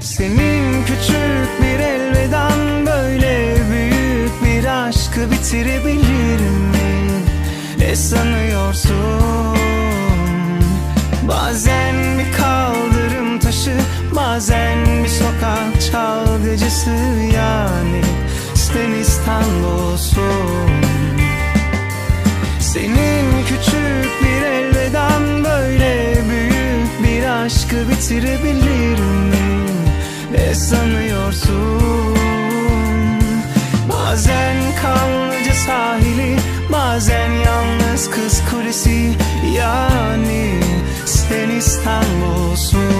Senin küçük bir elveden böyle büyük bir aşkı bitirebilir mi? Ne sanıyorsun? Bazen bir kaldırım taşı Bazen bir sokak çalgıcısı yani Sen İstanbul'sun Senin küçük bir elveden böyle büyük bir aşkı bitirebilir mi? Ne sanıyorsun? Bazen kanlıca sahili Bazen yalnız kız kulesi Yani sen İstanbul'sun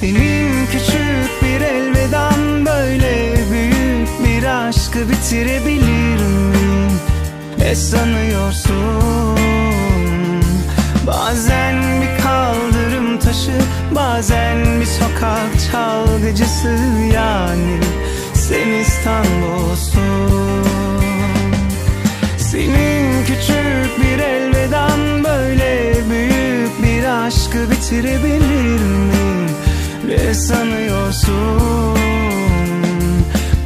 Senin küçük bir elveden böyle büyük bir aşkı bitirebilir mi? Ne sanıyorsun? Bazen bir kaldırım taşı Bazen bir sokak çalgıcısı yani Sen İstanbul'sun Senin küçük bir elveden böyle büyük bir aşkı bitirebilir mi? Ne sanıyorsun?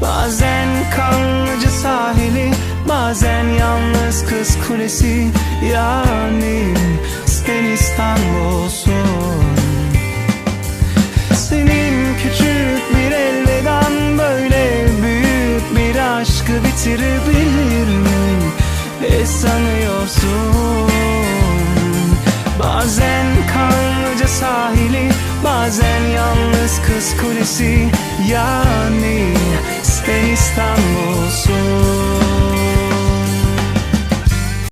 Bazen kanlıca sahili Bazen yalnız kız kulesi Yani sen İstanbul'sun senin küçük bir elveden böyle büyük bir aşkı bitirebilir mi? Ne sanıyorsun? Yalnız kız kulesi Yani sen İstanbul'sun